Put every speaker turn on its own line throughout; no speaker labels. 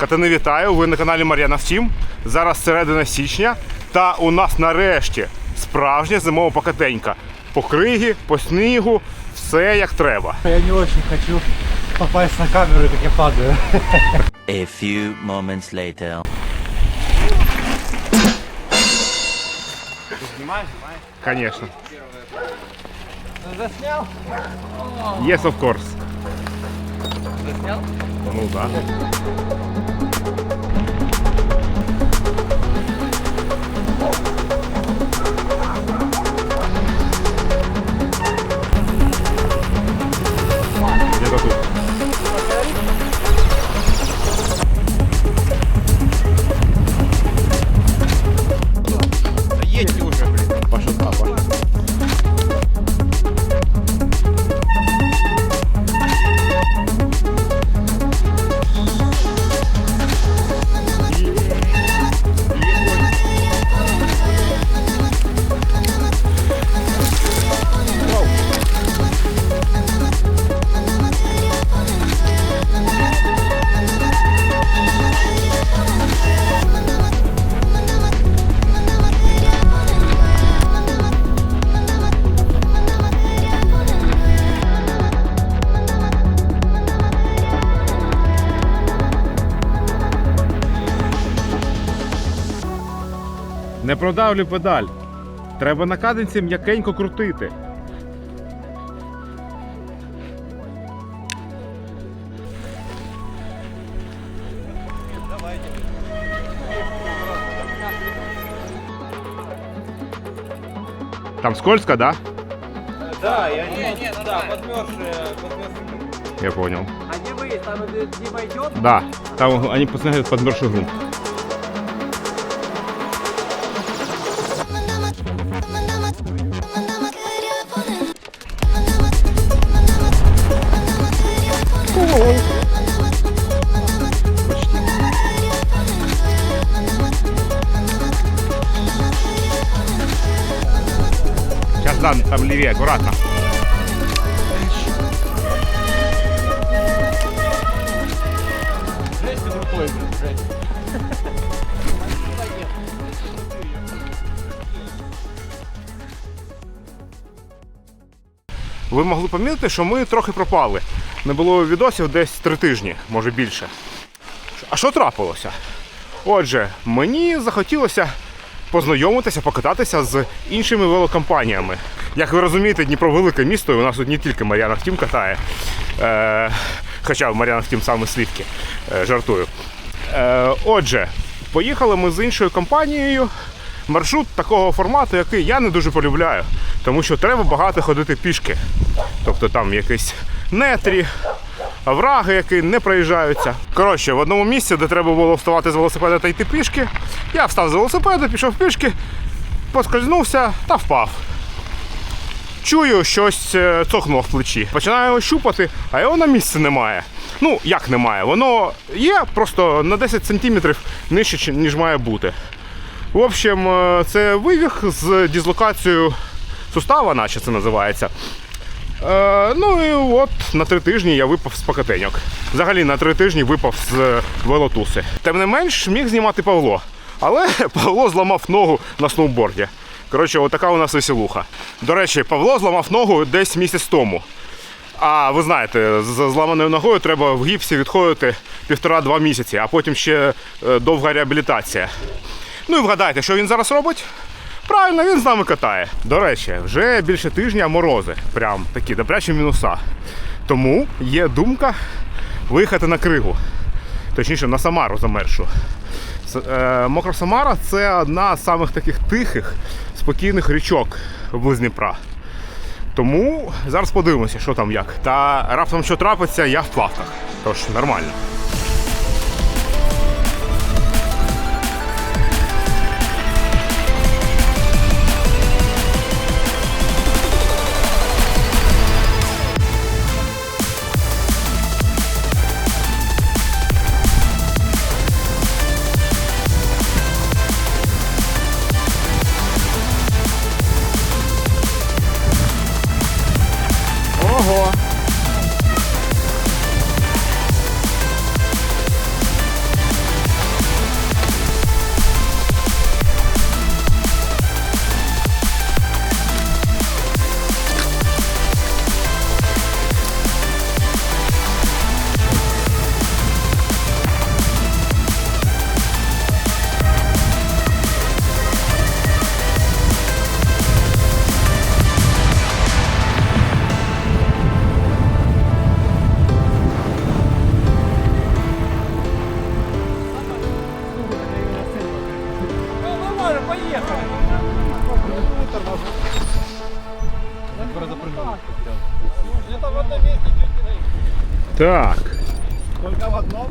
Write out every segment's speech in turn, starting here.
Катани вітаю, ви на каналі Мар'яна Втім. Зараз середина січня, та у нас нарешті справжня зимова покатенька. По кригі, по снігу, все як треба.
Я не очень хочу попасть на камеру, как я падаю.
A few moments later.
Конечно.
Заснял?
Yes, of course.
Заснял?
Ну да. Не продавлю педаль. Треба на каденці м'якенько крутити. Там скользко, да?
Да, я не, не, да, подмерзшие, подмерзшие.
Я понял.
А где там где идет?
Да, там они посмотрят подмерзший грунт.
Блин, жесть.
Ви могли помітити, що ми трохи пропали. Не було відосів десь три тижні, може більше. А що трапилося? Отже, мені захотілося познайомитися, покататися з іншими велокомпаніями. Як ви розумієте, Дніпро велике місто, і у нас тут не тільки Мар'яна Втім катає. Е, хоча Мар'яна Втім саме слідки, е, жартую. Е, отже, поїхали ми з іншою компанією. Маршрут такого формату, який я не дуже полюбляю, тому що треба багато ходити пішки. Тобто там якісь нетрі, овраги, які не проїжджаються. Коротше, в одному місці, де треба було вставати з велосипеда та йти пішки, я встав з велосипеда, пішов пішки, поскользнувся та впав. Чую, щось е, цокнуло в плечі. Починаю його щупати, а його на місці немає. Ну, як немає? Воно є просто на 10 сантиметрів нижче, ніж має бути. В общем, е, це вивіг з дислокацією сустава, наче це називається. Е, ну і от на три тижні я випав з покатеньок. Взагалі на три тижні випав з велотуси. Тим не менш, міг знімати Павло. Але Павло зламав ногу на сноуборді. Коротше, отака у нас веселуха. До речі, Павло зламав ногу десь місяць тому. А ви знаєте, з зламаною ногою треба в гіпсі відходити півтора-два місяці, а потім ще е, довга реабілітація. Ну і вгадайте, що він зараз робить? Правильно, він з нами катає. До речі, вже більше тижня морози, прям такі добрячі мінуса. Тому є думка виїхати на кригу, точніше на Самару замершу. Е, Мокра Самара це одна з самих таких тихих, спокійних річок вблизь Дніпра. Тому зараз подивимося, що там як. Та раптом що трапиться, я в плавках. Тож нормально. Так.
Только в одном?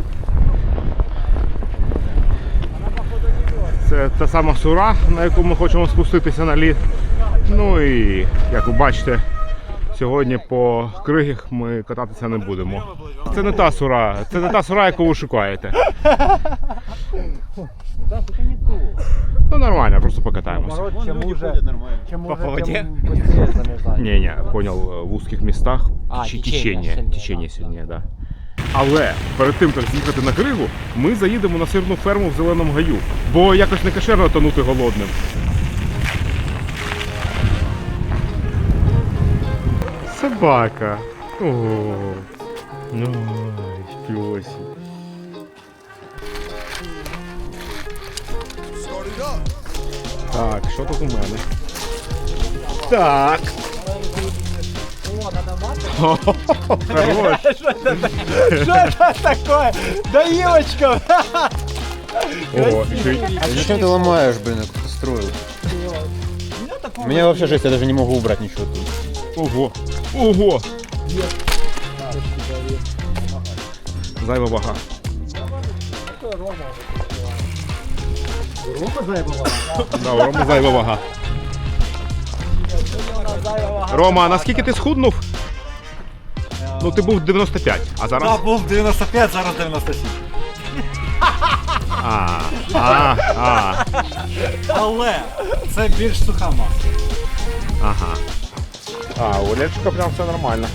Це та сама сура, на яку ми хочемо спуститися на лід. Ну і як ви бачите, сьогодні по кригах ми кататися не будемо. Це не та сура, це не та сура, яку ви шукаєте. Ну нормально, просто покатаємося.
Чем уже, чем уже,
поводе?
тем быстрее замерзает.
Ні, понял, в узких містах
А,
чи
течення
течення,
сильніше,
течення
да.
сильніше, да. Але перед тим, як з'їхати на кригу, ми заїдемо на сирну ферму в зеленому гаю, бо якось не кошерно тонути голодним. Собака. О, ну, пьосі. Так, що тут у мене? Так. Хорош.
Что это такое? Доилочка!
Ого, ще й-
Зачем ты ломаешь, блин, как ты строил? У меня вообще жесть, я даже не могу убрать ничего тут.
Ого. Ого. Зайва вага. Да, у Роми зайва вага. Рома, а наскільки ти схуднув? Ну ти був 95, а зараз.
був 95, зараз 97.
А, а, а,
Але це більш суха маса.
ага. А, у Олечка прям все нормально.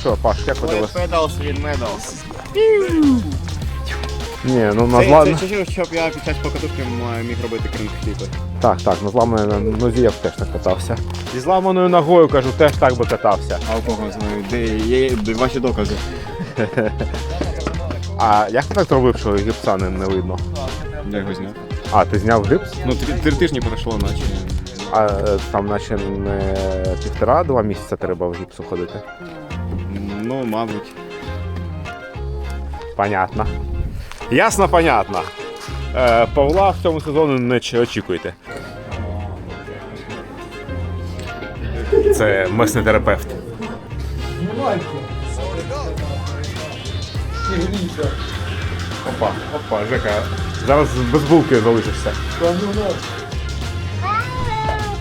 Що, Паш, як ходилось?
Медалс, він медалс.
Ні, ну на
Це,
зла...
це чуть-чуть, щоб я під час покатушки міг робити кринг-кліпи.
Так, так, на зламаній нозі я б теж так катався. Зі зламаною ногою, кажу, теж так би катався.
А у кого знаю, де є де ваші докази?
А як ти так зробив, що гіпса не, не видно?
Я його зняв.
А, ти зняв гіпс?
Ну, три, три тижні пройшло, наче.
А е, там наче не півтора-два місяці треба в гіпсу ходити.
Ну, мабуть.
Понятно. Ясно, понятно. Е, Павла в цьому сезоні не очікуйте. Це месний терапевт. Опа, опа, Жека, зараз без булки залишишся.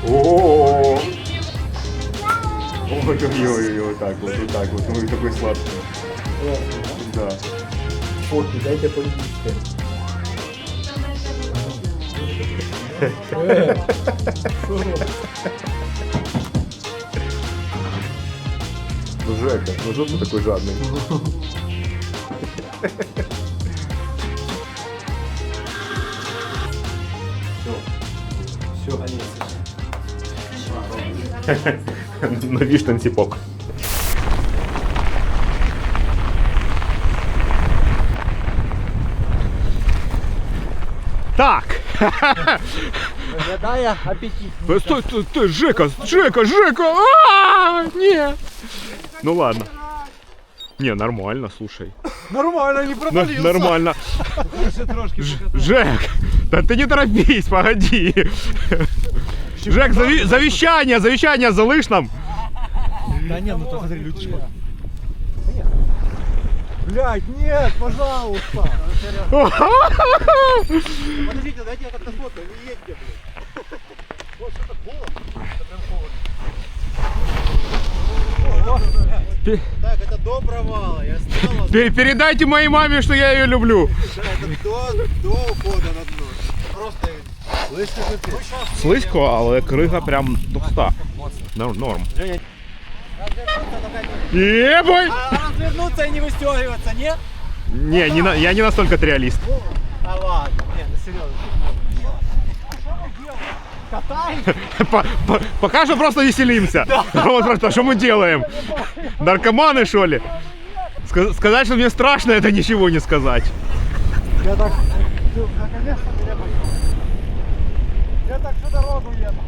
О-о-о. Ой-ой-ой, так вот так вот, ну такой сладкий. Да.
Фотки, дайте поїсти.
Ну, Жека, ну что ты такой жадный? Нові штанціпок. Так.
Виглядає апетит.
Э, Стой, стой, стой, Жека, Жека, Жека! А, не. Ну ладно. Не, нормально, слушай.
Нормально, не
Н-
провалився.
нормально. Жек, да ты не торопись, погоди. Жек, зави- завещание, завещание залышь нам.
Да не, ну посмотри, люди Блять, нет, пожалуйста. Подождите, дайте я как-то сфоткаю, не едьте, блядь. Вот что-то холодно. Это прям холодно.
Пе-
Так, это до провала, я сделал,
Пе- Передайте моей маме, что я ее люблю.
это до, до ухода на дно. Просто.
Слизько, але крига прям товста. Норм. Ебой!
А развернуться и не выстегиваться, нет?
Не, не на- я не настолько реалист.
А ладно, нет, ну серьезно. Катай?
По- по- Пока что просто веселимся. Вот просто, что мы делаем? Наркоманы, что ли? Ска- Сказать, что мне страшно, это ничего не сказать.
Я так, наконец-то меня понял. Я так всю дорогу еду.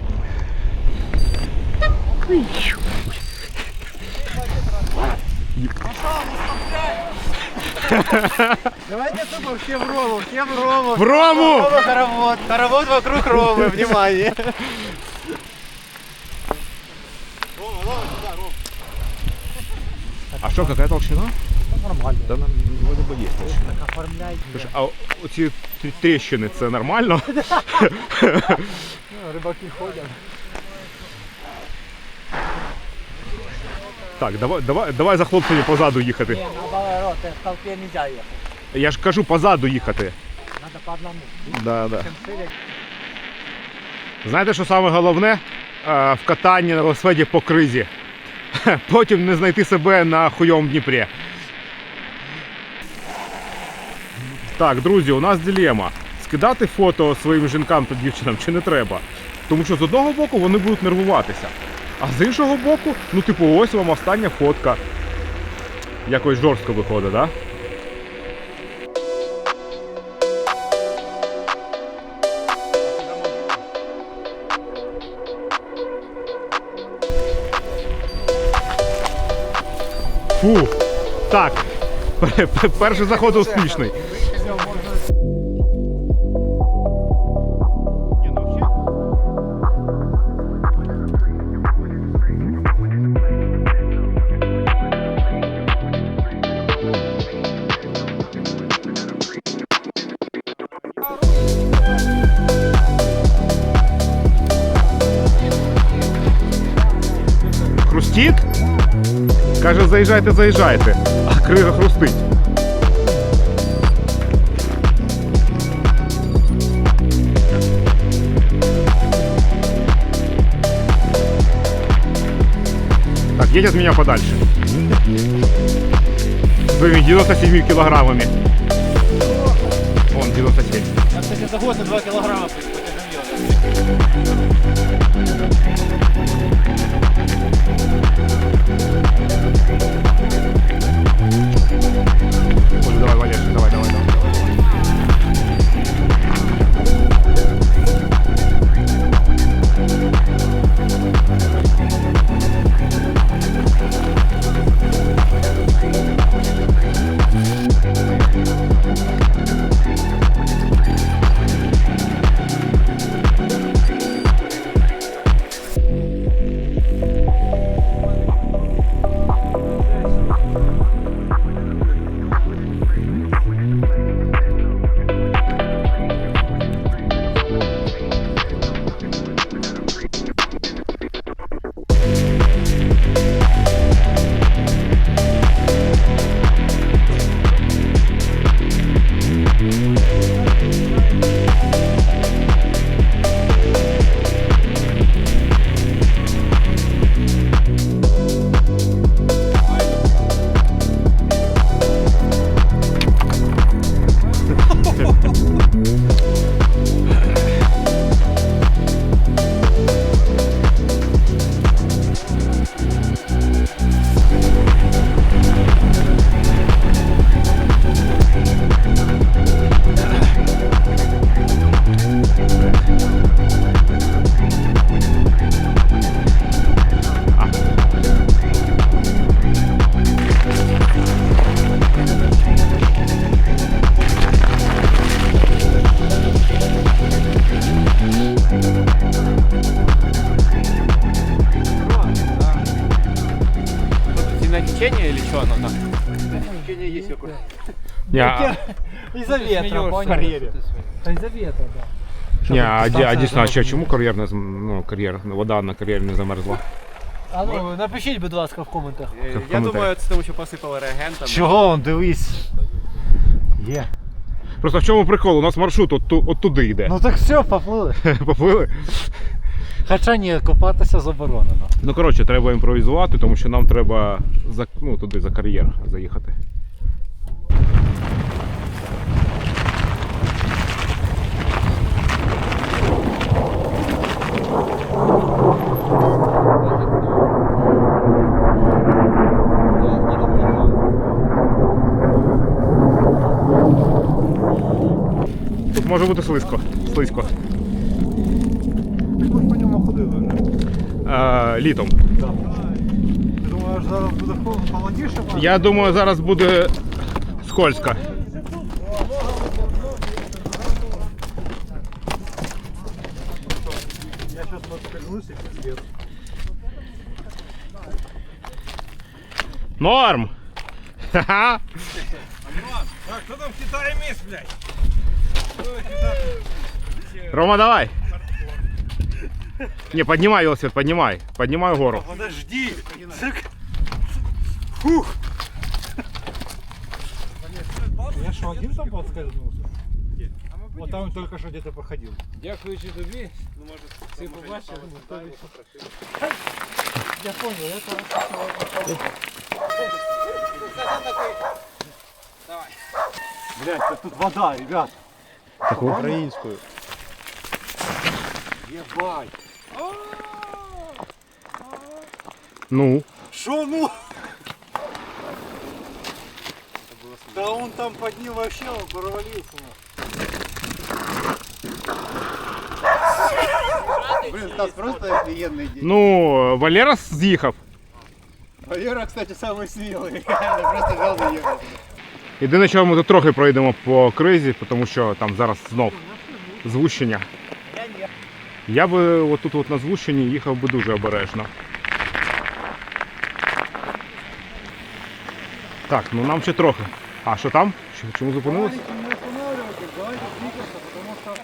Давайте тупо все в Рому, все в Рому.
В Рому!
Рома хоровод, хоровод вокруг Ромы, внимание. Рома, Рома, сюда, Рома.
А що, яка толщина?
Нормально.
Да, нам вроде бы є толщина.
Так оформляйте.
Слушай, а оці тріщини це нормально?
Ну, рибаки ходять.
Так, давай, давай, давай за хлопцями позаду їхати.
Не, наоборот, в толпе нельзя ехать.
Я ж кажу позаду їхати.
Надо по одному.
Да, да. Знаєте, що саме головне е, в катанні на велосипеді по кризі? Потім не знайти себе на хуйовому Дніпрі. Так, друзі, у нас дилема. Скидати фото своїм жінкам та дівчинам чи не треба. Тому що з одного боку вони будуть нервуватися. А з іншого боку, ну типу, ось вам остання фотка. Якось жорстко виходить, так? Да? Фу. Так. Перший заход успішний. Хрустит? Каже, заїжджайте, заїжджайте, а крига хрустить. Так, едь от меня подальше. Своими 97 килограммами. Он 97.
Я, кстати, за год на 2 килограмма
Давай, давай. Не, а,
Из-за ветра, понял? карьере. Из-за ветра, да.
не, а, ді- а дійсно, а чому кар'єр не зм- ну, кар'єр, вода на кар'єрі не замерзла?
А ну, напишіть, будь ласка, в коментах.
Э, Я
комментарий.
думаю, це тому, що посипали реагентами.
Чого он, дивись. Є.
Просто в чому прикол? У нас маршрут от, ту- от туди йде.
Ну так все, поплили.
Поплили?
Хоча ні, копатися заборонено.
Ну коротше, треба імпровізувати, тому що нам треба за, ну, туди за кар'єр заїхати. Тут може бути слизько. слизько.
Ми по ньому ходили.
Е, літом.
Ти думаєш, зараз буде холодніше?
Я думаю, зараз буде скользко.
Я сейчас подскользнусь и пиздец.
Норм! Ха-ха!
Так, кто там в Китае мисс, блядь?
Рома, давай! Не, поднимай велосипед, поднимай. Поднимай гору.
Подожди.
Я что, один там подскользнулся? Вот там только что где-то проходил.
Дякуючи тобі, ну може всі побачили.
Я понял, это... Блять, тут вода, ребят.
Такую?
Украинскую. Ебать.
Ну.
Шо ну? Да он там под ним вообще он провалился.
Блин, Стас, просто офигенный день.
Ну, Валера з'їхав.
Валера, кстати, самый смелый. Реально, просто взял заехал.
Єдине, що ми тут трохи пройдемо по кризі, тому що там зараз знов звущення. Я би отут от на звущенні їхав би дуже обережно. Так, ну нам ще трохи. А що там? Чому зупинились?
Давайте не останавливайтесь, давайте двигаться, потому что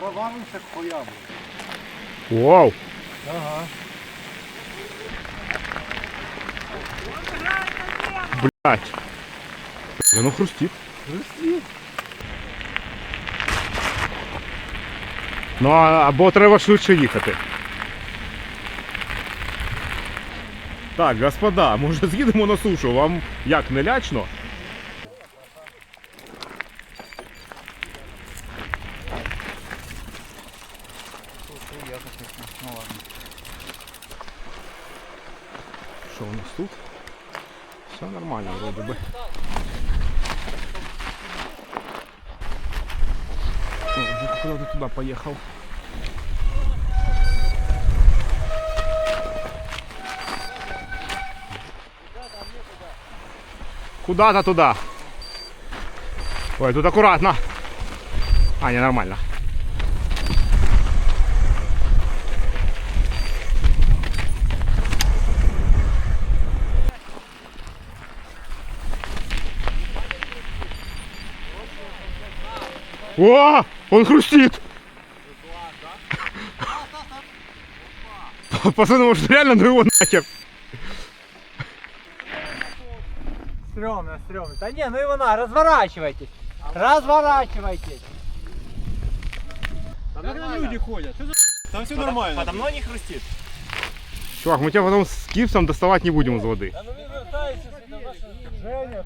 провалимся к хуям.
Вау!
Ага.
Блять. Ну хрустит.
Хрустит.
Ну або треба швидше їхати. Так, господа, може з'їдемо на сушу? Вам як не лячно? Що у нас тут? Все нормально, вроде би. О, вже куди туди поїхав. Куда-то туда. Ой, тут аккуратно. А, не, нормально. О, он хрустит. Пацаны, может реально ну его нахер?
Стрёмно, стрёмно. Да не, ну его на, разворачивайтесь. Разворачивайтесь.
Там люди ходят.
Там все нормально.
Подо мной не хрустит.
Чувак, мы тебя потом с гипсом доставать не будем из воды.
Да ну сюди, ваша
Женя,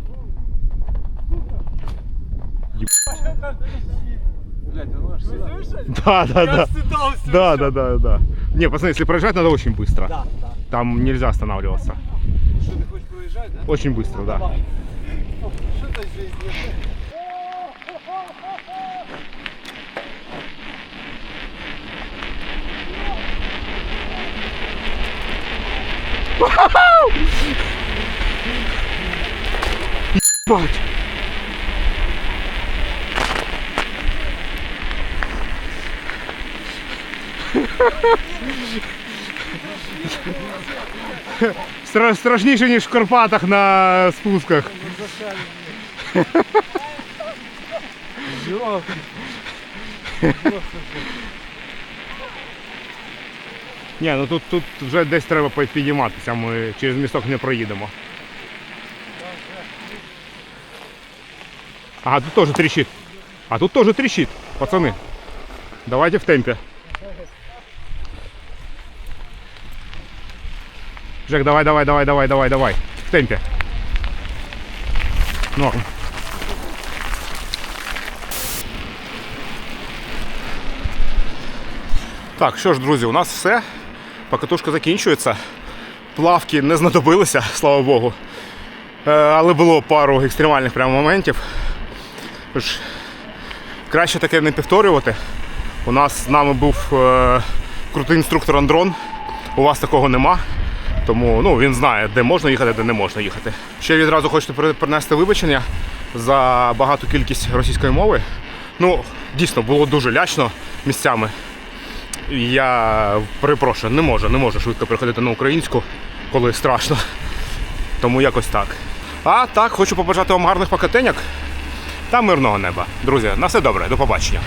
Блядь, ну аж сюди.
Да, да, да. Да, да, да, да. Не, пацаны, если проезжать, надо очень быстро.
Да, да.
Там нельзя останавливаться.
Що ти хочеш проїжджати, да?
Очень быстро, да.
Что то здесь?
Ебать. Страшніше, ніж в Карпатах на спусках. Ні, ну тут, тут вже десь треба пи- підійматися, ми через місток не проїдемо. Ага, тут тоже трещит. А тут тоже трещит, пацаны. Давайте в темпе. Жек, давай, давай, давай, давай, давай, давай. В темпе. Норм. Так, що ж, друзі, у нас все. Покатушка закінчується. Плавки не знадобилися, слава Богу. Е, Але було пару екстремальних прямо моментів. Тож, краще таке не повторювати. У нас з нами був е, крутий інструктор Андрон. У вас такого нема. Тому ну, він знає, де можна їхати, де не можна їхати. Ще відразу хочу принести вибачення за багату кількість російської мови. Ну, дійсно, було дуже лячно місцями. Я перепрошую, не можу, не можу швидко переходити на українську, коли страшно. Тому якось так. А так, хочу побажати вам гарних покатеньок та мирного неба. Друзі, на все добре, до побачення.